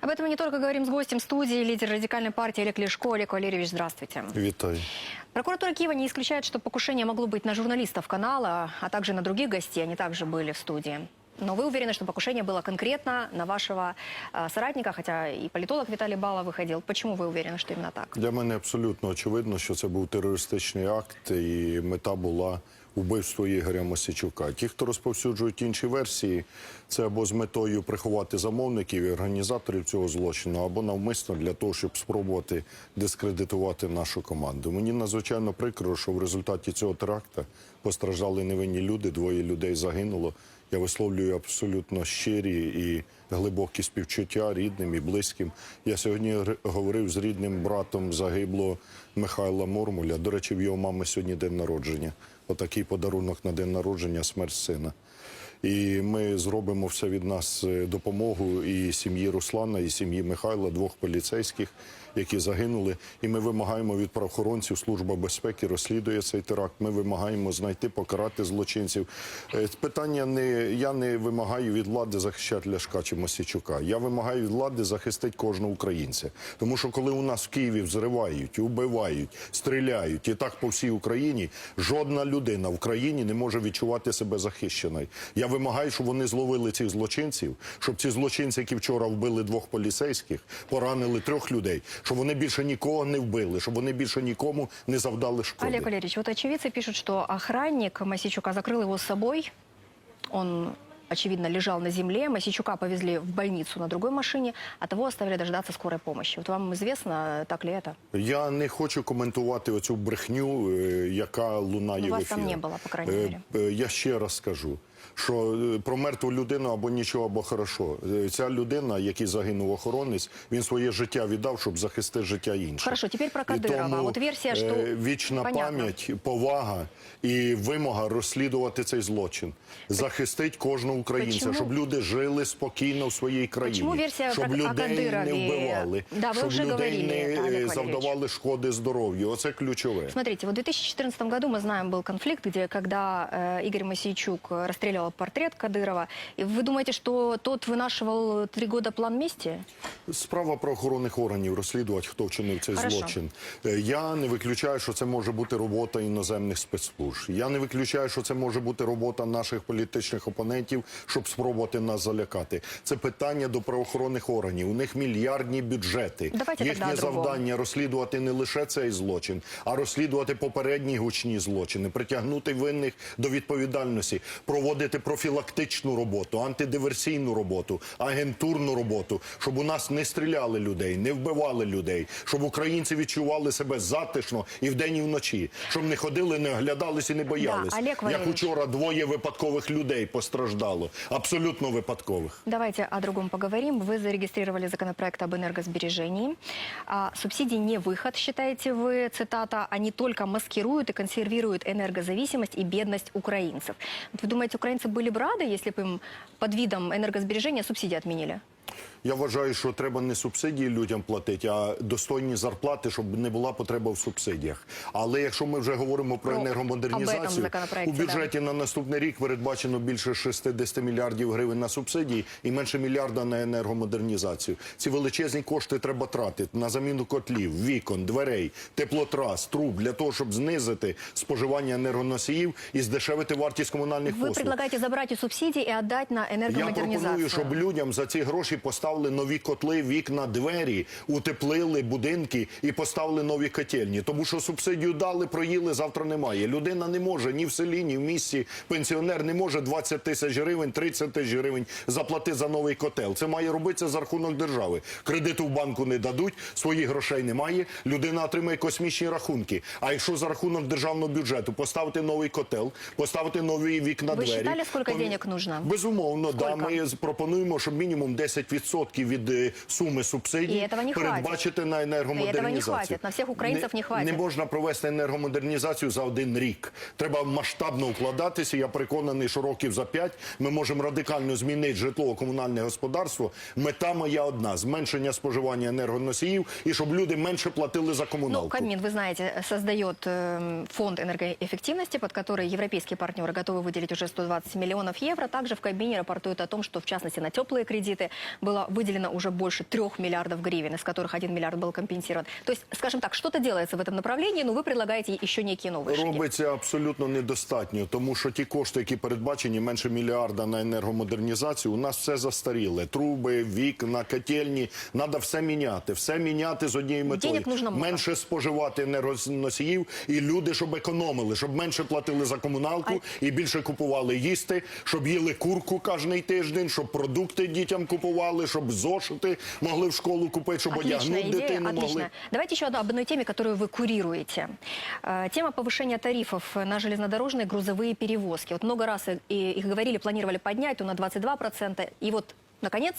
Об этом мы не только говорим с гостем студии, лидер радикальной партии Олег Лешко. Олег Валерьевич, здравствуйте. Вітаю. Прокуратура Киева не исключает, что покушение могло быть на журналистов канала, а также на других гостей. Они также были в студии. Но вы уверены, что покушение было конкретно на вашего э, соратника, хотя и политолог Виталий Бала выходил. Почему вы уверены, что именно так? Для мене абсолютно очевидно, що це був терористичний акт, і мета була убивство Ігоря Мосичука. Ті, хто розповсюджують інші версії, це або з метою приховати замовників і організаторів цього злочину, або навмисно для того, щоб спробувати дискредитувати нашу команду. Мені надзвичайно прикро, що в результаті цього теракта постраждали невинні люди, двоє людей загинуло. Я висловлюю абсолютно щирі і глибокі співчуття рідним і близьким. Я сьогодні говорив з рідним братом загиблого Михайла Мурмуля. До речі, в його мами сьогодні день народження. Отакий подарунок на день народження смерть сина. І ми зробимо все від нас е, допомогу і сім'ї Руслана, і сім'ї Михайла, двох поліцейських, які загинули. І ми вимагаємо від правоохоронців, служба безпеки розслідує цей теракт. Ми вимагаємо знайти, покарати злочинців. Е, Питання не я не вимагаю від влади захищати Ляшка чи Мосічука. Я вимагаю від влади захистити кожного українця. Тому що коли у нас в Києві взривають, убивають, стріляють і так по всій Україні, жодна людина в країні не може відчувати себе захищеною. Я вимагаю, щоб вони зловили цих злочинців, щоб ці злочинці, які вчора вбили двох поліцейських, поранили трьох людей, щоб вони більше нікого не вбили, щоб вони більше нікому не завдали шкоди. Олег Валерьевич, вот очевидцы пишут, что охранник Масичука закрыл его с собой. Он, очевидно, лежал на земле. Масичука повезли в больницу на другой машине, а того оставили дождаться скорой помощи. Вот вам известно, так ли это? Я не хочу коментувати оцю брехню, е, яка лунає Ну, в вас ефірі. там не було, по крайній Е, мірі. е, Я ще раз скажу, що е, про мертву людину або нічого, або хорошо. Е, Ця людина, який загинув охоронець, він своє життя віддав, щоб захистити життя інших. Хорошо, теперь про І Кадырова. тому, Вот версия, что... е, вічна Понятно. пам'ять, повага і вимога розслідувати цей злочин, захистить кожного українця, Почему- щоб люди жили спокійно в своїй країні, Почему версия щоб про- о людей не Кадырове? вбивали, Да, вы щоб уже людей говорили не это, Олег е, Валерьевич. завдавали шкоди здоров'ю. Оце ключове. Смотрите, вот в 2014 году, мы знаем, был конфликт, где когда э, Игорь Масейчук э, расстреливал портрет Кадырова. И вы думаете, что тот вынашивал три года план мести? Справа правоохоронних органів розслідувати, хто вчинив цей Хорошо. злочин. Е, Я не виключаю, що це може бути робота іноземних спецслужб. Я не виключаю, що це може бути робота наших політичних опонентів, щоб спробувати нас залякати. Це питання до правоохоронних органів. У них мільярдні бюджети. Давайте Їхнє тогда о другом. завдання розслідувати не лише цей злочин, а розслідувати попередні гучні злочини, притягнути винних до відповідальності, проводити профілактичну роботу, антидиверсійну роботу, агентурну роботу, щоб у нас не стріляли людей, не вбивали людей, щоб українці відчували себе затишно і вдень, і вночі, щоб не ходили, не оглядалися і не боялись. Олег Як Валерійович. учора двоє випадкових людей постраждало, абсолютно випадкових. Давайте о другом поговорим. Вы зарегистрировали законопроект об энергосбережении. А, субсидии не выход, считаете вы, цитата, они только маскируют и консервируют энергозависимость и бедность украинцев. Вот вы думаете, украинцы были бы рады, если бы им под видом энергосбережения субсидии отменили? Я вважаю, що треба не субсидії людям платити, а достойні зарплати, щоб не була потреба в субсидіях. Але якщо ми вже говоримо про Ну, об этом енергомодернізацію, законопроекті, у бюджеті на наступний рік передбачено більше 60 мільярдів гривень на субсидії і менше мільярда на енергомодернізацію. Ці величезні кошти треба тратити на заміну котлів, вікон, дверей, теплотрас, труб для того, щоб знизити споживання енергоносіїв і здешевити вартість комунальних Вы послуг. предлагаете забрать у субсидий и отдать на Я энергомодернизацию? пропоную, щоб людям за ці гроші поставили нові котли, вікна, двері, утеплили будинки і поставили нові котельні. Тому що субсидію дали, проїли, завтра немає. Людина не може ні в селі, ні в місті. Пенсіонер не може 20 тисяч гривень, 30 тисяч гривень заплатити за новий котел. Це має робитися за рахунок держави. Кредиту в банку не дадуть, своїх грошей немає. Людина отримає космічні рахунки. А якщо за рахунок державного бюджету поставити новий котел, поставити нові вікна, Ви двері. считали, сколько помі- денег нужно? Безумовно, да. Ми пропонуємо, щоб мінімум 10% від е, суми субсидій І этого не передбачити на енергомодернізацію. І этого не хватить. На всіх українців не хватить. Не можна провести енергомодернізацію за один рік. Треба масштабно вкладатися. Я переконаний, що років за п'ять ми можемо радикально змінити житлово-комунальне господарство. Мета моя одна: зменшення споживання енергоносіїв і щоб люди менше платили за Ну, комуналку. Кабмин, вы знаете, создает эм, фонд энергоэффективности, под который европейские партнеры готовы выделить уже 120 миллионов евро. Также в Кабмине рапортуют о том, что, в частности, на теплые кредиты было выделено уже больше трех миллиардов гривен, из которых один миллиард был компенсирован. То есть, скажем так, что-то делается в этом направлении, но вы предлагаете еще некие новые шаги. Робиться абсолютно недостатньо, тому що ті кошти, які передбачені, менше мільярда на енергомодернізацію, у нас все застаріле. Труби, вікна, котельні. Треба все міняти. Все міняти з однією метою. Денег нужно много. менше споживати енергоносіїв і люди, щоб економили, щоб менше платили за комуналку і більше купували їсти, щоб їли курку кожний тиждень, щоб продукти дітям купували, щоб зошити могли в школу купити, щоб Отличная одягнути идея, дитину отлично. могли. Давайте еще одну- об одной теме, которую вы курируете. Э, Тема повышения тарифов на железнодорожные грузовые перевозки. Вот много раз и- и их говорили, планировали поднять то на 22%. И вот Наконец,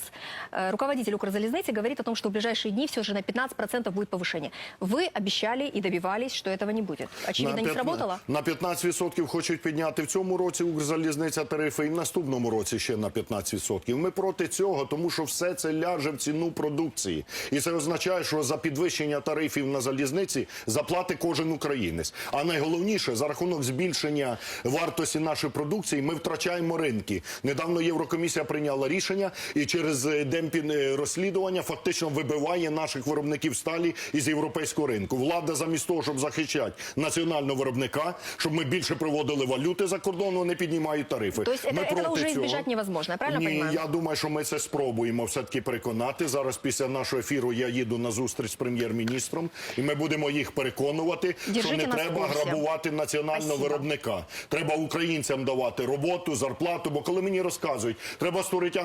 э, руководитель Укрзалезницы говорит о том, что в ближайшие дни все же на 15% будет повышение. Вы обещали и добивались, что этого не будет. Очевидно, не п'ятна- сработало? На 15% хочуть підняти в цьому році Укрзалізниця тарифи і в наступному році ще на 15%. Ми проти цього, тому що все це ляже в ціну продукції. І це означає, що за підвищення тарифів на залізниці заплатить кожен українець. А найголовніше, за рахунок збільшення вартості нашої продукції ми втрачаємо ринки. Недавно Єврокомісія прийняла рішення і через е, демпінг е, розслідування фактично вибиває наших виробників сталі із європейського ринку. Влада замість того, щоб захищати національного виробника, щоб ми більше приводили валюти за кордон, вони піднімають тарифи. То есть это- Ми этого проти уже цього. избежать невозможно, я правильно Ні, понимаю? я думаю, що ми це спробуємо все-таки переконати. Зараз після нашого ефіру я їду на зустріч з прем'єр-міністром, і ми будемо їх переконувати, що не треба курсі. грабувати національного Спасибо. виробника. Треба українцям давати роботу, зарплату. Бо коли мені розказують, треба створити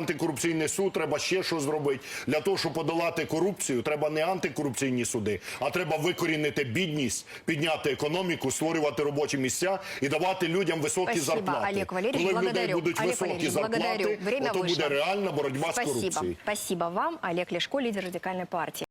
антикорупційний суд, треба ще що зробити. Для того, щоб подолати корупцію, треба не антикорупційні суди, а треба викорінити бідність, підняти економіку, створювати робочі місця і давати людям високі Спасибо, зарплати. Олег Валерьевич, коли в людей будуть Олег високі Валерьевич, зарплати, то буде реальна боротьба з корупцією. Спасибо вам, Олег Лешко, лідер радикальної партии.